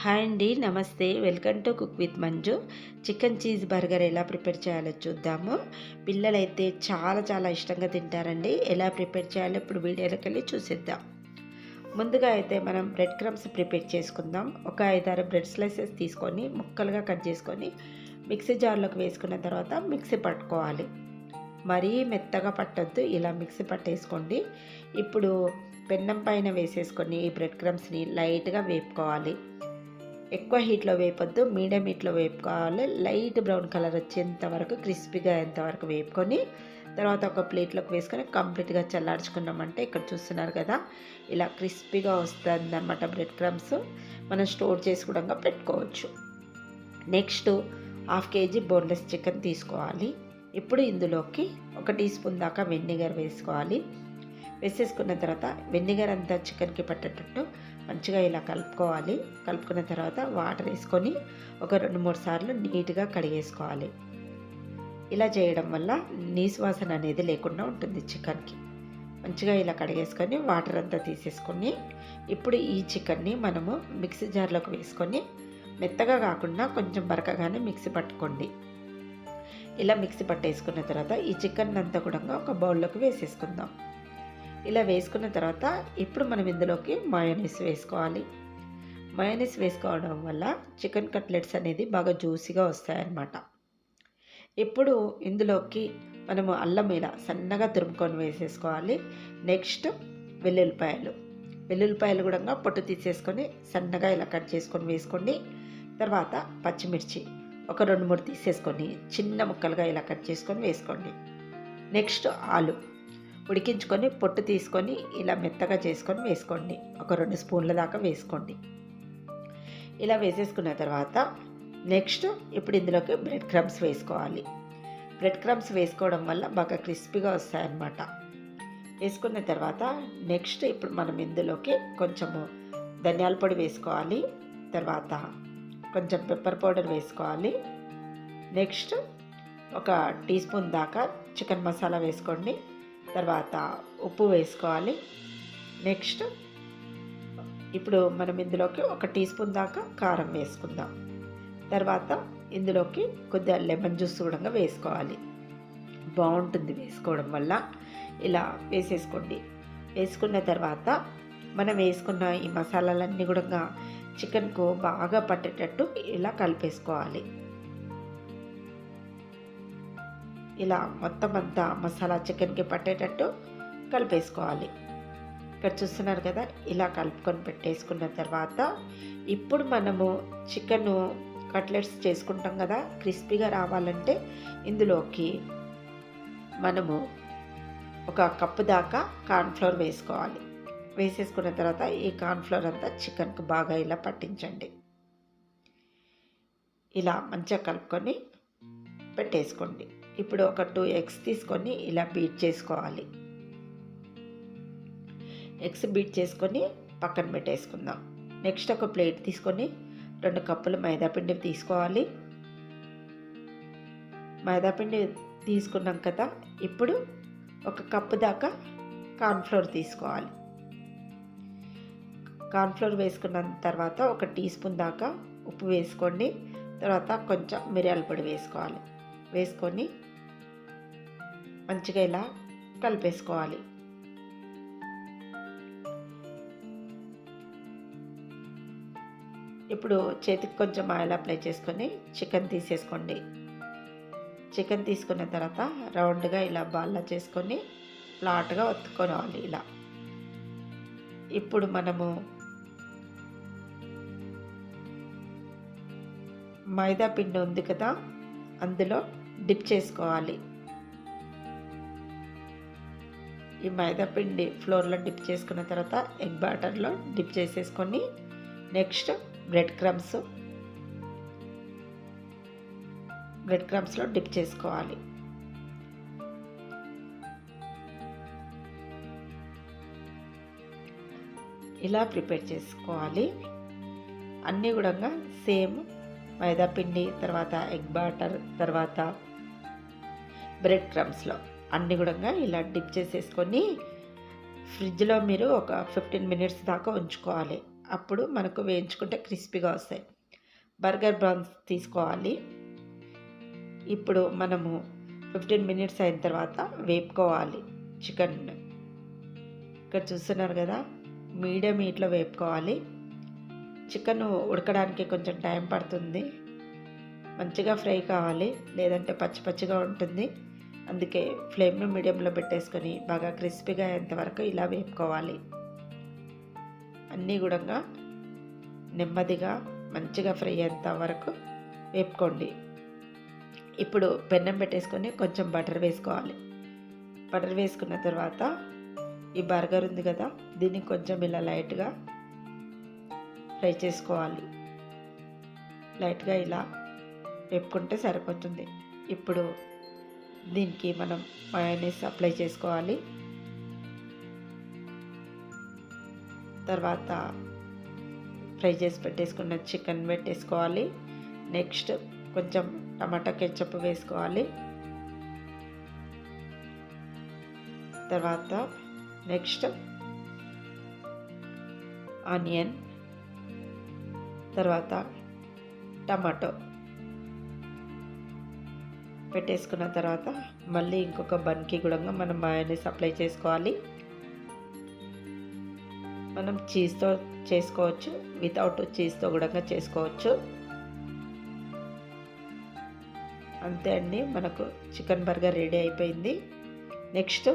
Hi అండి నమస్తే. Welcome to cook with Manju. Chicken cheese burger ఎలా ప్రిపేర్ చేయాలో చూద్దాము. పిల్లలైతే చాలా చాలా ఇష్టంగా తింటారండి. ఎలా ప్రిపేర్ చేయాలో ఇప్పుడు వీడియోలోకి వెళ్ళి చూసేద్దాం. ముందుగా అయితే మనం బ్రెడ్ క్రమ్స్ ప్రిపేర్ చేసుకుందాం. ఒక ఐదారు బ్రెడ్ స్లైసెస్ తీసుకొని ముక్కలుగా కట్ చేసుకొని మిక్సీ జార్లోకి వేసుకున్న తర్వాత మిక్సీ పట్టుకోవాలి. మరీ మెత్తగా పట్టద్దు ఇలా మిక్సీ పట్టేసుకోండి. ఇప్పుడు పెన్నం పైన వేసేసుకొని ఈ బ్రెడ్ క్రమ్స్ని లైట్గా వేపుకోవాలి. ఎక్కువ హీట్లో వేపొద్దు మీడియం హీట్లో వేపుకోవాలి. లైట్ బ్రౌన్ కలర్ వచ్చేంత వరకు క్రిస్పీగా అయ్యేంత వరకు వేపుకొని తర్వాత ఒక ప్లేట్లోకి వేసుకొని కంప్లీట్గా చల్లార్చుకున్నామంటే ఇక్కడ చూస్తున్నారు కదా ఇలా క్రిస్పీగా వస్తుంది అన్నమాట బ్రెడ్ క్రమ్స్. మనం స్టోర్ చేసుకోవడంగా పెట్టుకోవచ్చు. Next half KG boneless chicken తీసుకోవాలి. ఇప్పుడు ఇందులోకి ఒక టీ స్పూన్ దాకా వెనిగర్ వేసుకోవాలి. వేసేసుకున్న తర్వాత వెనిగర్ అంతా చికెన్కి పట్టేటట్టు మంచిగా ఇలా కలుపుకోవాలి. కలుపుకున్న తర్వాత వాటర్ వేసుకొని ఒక రెండు మూడు సార్లు నీట్గా కడిగేసుకోవాలి. ఇలా చేయడం వల్ల నీసు వాసన అనేది లేకుండా ఉంటుంది చికెన్కి మంచిగా ఇలా కడిగేసుకొని వాటర్ అంతా తీసేసుకొని ఇప్పుడు ఈ చికెన్ని మనము మిక్సీ జార్లోకి వేసుకొని మెత్తగా కాకుండా కొంచెం బరకగానే మిక్సీ పట్టుకోండి. ఇలా మిక్సీ పట్టేసుకున్న తర్వాత ఈ చికెన్ అంతా కూడా ఒక బౌల్లోకి వేసేసుకుందాం. ఇలా వేసుకున్న తర్వాత ఇప్పుడు మనం ఇందులోకి మయోనీస్ వేసుకోవాలి. మయోనీస్ వేసుకోవడం వల్ల చికెన్ కట్లెట్స్ అనేది బాగా జ్యూసీగా వస్తాయన్నమాట. ఇప్పుడు ఇందులోకి మనము అల్లం ఇలా సన్నగా తురుముకొని వేసేసుకోవాలి. నెక్స్ట్ వెల్లుల్లిపాయలు. వెల్లుల్లిపాయలు కూడా పొట్టు తీసేసుకొని సన్నగా ఇలా కట్ చేసుకొని వేసుకోండి. తర్వాత పచ్చిమిర్చి ఒక రెండు మూడు తీసేసుకొని చిన్న ముక్కలుగా ఇలా కట్ చేసుకొని వేసుకోండి. నెక్స్ట్ ఆలు. ఉడికించుకొని పొట్టు తీసుకొని ఇలా మెత్తగా చేసుకొని వేసుకోండి. ఒక రెండు స్పూన్ల దాకా వేసుకోండి. ఇలా వేసేసుకున్న తర్వాత నెక్స్ట్ ఇప్పుడు ఇందులోకి బ్రెడ్ క్రమ్స్ వేసుకోవాలి. బ్రెడ్ క్రమ్స్ వేసుకోవడం వల్ల బాగా క్రిస్పీగా వస్తాయన్నమాట. వేసుకున్న తర్వాత నెక్స్ట్ ఇప్పుడు మనం ఇందులోకి కొంచెము ధనియాల పొడి వేసుకోవాలి. తర్వాత కొంచెం పెప్పర్ పౌడర్ వేసుకోవాలి. నెక్స్ట్ ఒక టీ స్పూన్ దాకా చికెన్ మసాలా వేసుకోండి. తర్వాత ఉప్పు వేసుకోవాలి. నెక్స్ట్ ఇప్పుడు మనం ఇందులోకి ఒక టీ స్పూన్ దాకా కారం వేసుకుందాం. తర్వాత ఇందులోకి కొద్దిగా లెమన్ జ్యూస్ కూడా వేసుకోవాలి. బాగుంటుంది వేసుకోవడం వల్ల. ఇలా వేసేసుకోండి. వేసుకున్న తర్వాత మనం వేసుకున్న ఈ మసాలాలన్నీ కూడా చికెన్కు బాగా పట్టేటట్టు ఇలా కలిపేసుకోవాలి. ఇలా మొత్తం అంతా మసాలా చికెన్కి పట్టేటట్టు కలిపేసుకోవాలి. ఇక్కడ చూస్తున్నారు కదా ఇలా కలుపుకొని పెట్టేసుకున్న తర్వాత ఇప్పుడు మనము చికెను కట్లెట్స్ చేసుకుంటాం కదా క్రిస్పీగా రావాలంటే ఇందులోకి మనము ఒక కప్పు దాకా కార్న్ఫ్లోర్ వేసుకోవాలి. వేసేసుకున్న తర్వాత ఈ కార్న్ఫ్లోర్ అంతా చికెన్కి బాగా ఇలా పట్టించండి. ఇలా మంచిగా కలుపుకొని పెట్టేసుకోండి. ఇప్పుడు ఒక టూ ఎగ్స్ తీసుకొని ఇలా బీట్ చేసుకోవాలి. ఎగ్స్ బీట్ చేసుకొని పక్కన పెట్టేసుకుందాం. నెక్స్ట్ ఒక ప్లేట్ తీసుకొని రెండు కప్పులు మైదాపిండి తీసుకోవాలి. మైదాపిండి తీసుకున్నాం కదా ఇప్పుడు ఒక కప్పు దాకా కార్న్ఫ్లోర్ తీసుకోవాలి. కార్న్ఫ్లోర్ వేసుకున్న తర్వాత ఒక టీ స్పూన్ దాకా ఉప్పు వేసుకోండి. తర్వాత కొంచెం మిరియాల పొడి వేసుకోవాలి. వేసుకొని మంచిగా ఇలా కలిపేసుకోవాలి. ఇప్పుడు చేతికి కొంచెం ఆయిల్ అప్లై చేసుకొని చికెన్ తీసేసుకోండి. చికెన్ తీసుకున్న తర్వాత రౌండ్గా ఇలా బాల్లా చేసుకొని ఫ్లాట్గా ఒత్తుకోవాలి ఇలా. ఇప్పుడు మనము మైదా పిండి ఉంది కదా అందులో డిప్ చేసుకోవాలి. ఈ మైదాపిండి ఫ్లోర్లో డిప్ చేసుకున్న తర్వాత ఎగ్ బ్యాటర్లో డిప్ చేసేసుకొని నెక్స్ట్ బ్రెడ్ క్రమ్స్ బ్రెడ్ క్రమ్స్లో డిప్ చేసుకోవాలి. ఇలా ప్రిపేర్ చేసుకోవాలి. అన్నీ కూడా సేమ్ మైదా పిండి తర్వాత ఎగ్ బాటర్ తర్వాత బ్రెడ్ క్రమ్స్లో. అన్నీ కూడా ఇలా డిప్ చేసేసుకొని ఫ్రిడ్జ్లో మీరు ఒక ఫిఫ్టీన్ మినిట్స్ దాకా ఉంచుకోవాలి. అప్పుడు మనకు వేయించుకుంటే క్రిస్పీగా వస్తాయి. బర్గర్ బ్రౌన్స్ తీసుకోవాలి. ఇప్పుడు మనము ఫిఫ్టీన్ మినిట్స్ అయిన తర్వాత వేపుకోవాలి చికెన్ ఇక్కడ చూస్తున్నారు కదా మీడియం హీట్లో వేపుకోవాలి. చికెన్ ఉడకడానికి కొంచెం టైం పడుతుంది. మంచిగా ఫ్రై కావాలి లేదంటే పచ్చి పచ్చిగా ఉంటుంది. అందుకే ఫ్లేమ్ను మీడియంలో పెట్టేసుకొని బాగా క్రిస్పీగా అయ్యేంతవరకు ఇలా వేపుకోవాలి. అన్నీ కూడా నెమ్మదిగా మంచిగా ఫ్రై అయ్యేంత వరకు వేపుకోండి. ఇప్పుడు పెన్నం పెట్టేసుకొని కొంచెం బటర్ వేసుకోవాలి. బటర్ వేసుకున్న తర్వాత ఈ బర్గర్ ఉంది కదా దీన్ని కొంచెం ఇలా లైట్గా ఫ్రై చేసుకోవాలి. లైట్గా ఇలా వేపుకుంటే సరిపోతుంది. ఇప్పుడు దీనికి మనం మయోనీస్ అప్లై చేసుకోవాలి. తర్వాత ఫ్రై చేసి పెట్టేసుకున్న చికెన్ పెట్టేసుకోవాలి. నెక్స్ట్ కొంచెం టమాటా కెచ్చప్ వేసుకోవాలి. తర్వాత నెక్స్ట్ ఆనియన్. తర్వాత టమాటో. పెట్టేసుకున్న తర్వాత మళ్ళీ ఇంకొక బన్కి కూడా మనం మయోనీస్ అప్లై చేసుకోవాలి. మనం చీజ్తో చేసుకోవచ్చు వితౌట్ చీజ్తో కూడా చేసుకోవచ్చు. అంతే అండి మనకు చికెన్ బర్గర్ రెడీ అయిపోయింది. నెక్స్ట్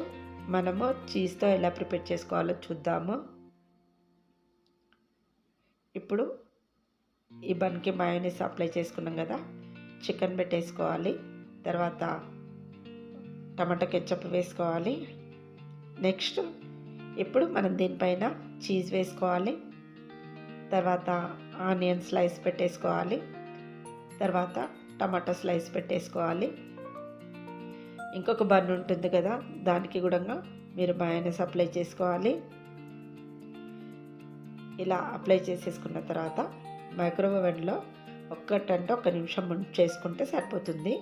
మనము చీజ్తో ఎలా ప్రిపేర్ చేసుకోవాలో చూద్దాము. ఇప్పుడు ఈ బన్కి మయోనీస్ అప్లై చేసుకున్నాం కదా చికెన్ పెట్టేసుకోవాలి. తర్వాత టమాటా కెచ్చప్ వేసుకోవాలి. నెక్స్ట్ ఇప్పుడు మనం దీనిపైన చీజ్ వేసుకోవాలి. తర్వాత ఆనియన్ స్లైస్ పెట్టేసుకోవాలి. తర్వాత టమాటా స్లైస్ పెట్టేసుకోవాలి. ఇంకొక బన్ ఉంటుంది కదా దానికి కూడా మీరు మయోనీస్ అప్లై చేసుకోవాలి. ఇలా అప్లై చేసేసుకున్న తర్వాత మైక్రోవేవ్లో ఒక్కటంటే ఒక నిమిషం చేసుకుంటే సరిపోతుంది.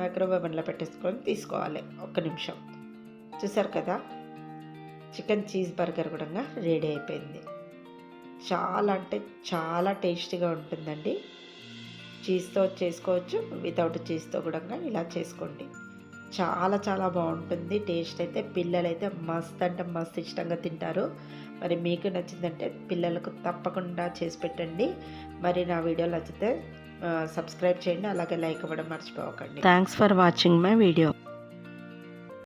మైక్రోవేవ్ ఓవెన్లో పెట్టేసుకొని తీసుకోవాలి ఒక్క నిమిషం. చూసారు కదా? చికెన్ చీజ్ బర్గర్ కూడా రెడీ అయిపోయింది. చాలా అంటే చాలా టేస్టీగా ఉంటుందండి. చీజ్తో చేసుకోవచ్చు వితౌట్ చీజ్తో కూడా ఇలా చేసుకోండి. చాలా చాలా బాగుంటుంది టేస్ట్ అయితే పిల్లలైతే మస్త్ అంటే మస్త్ ఇష్టంగా తింటారు. మరి మీకు నచ్చిందంటే పిల్లలకు తప్పకుండా చేసి పెట్టండి. మరి నా వీడియో నచ్చితే సబ్స్క్రైబ్ చేయండి అలాగే లైక్ ఇవ్వడం మర్చిపోకండి. Thanks for watching my video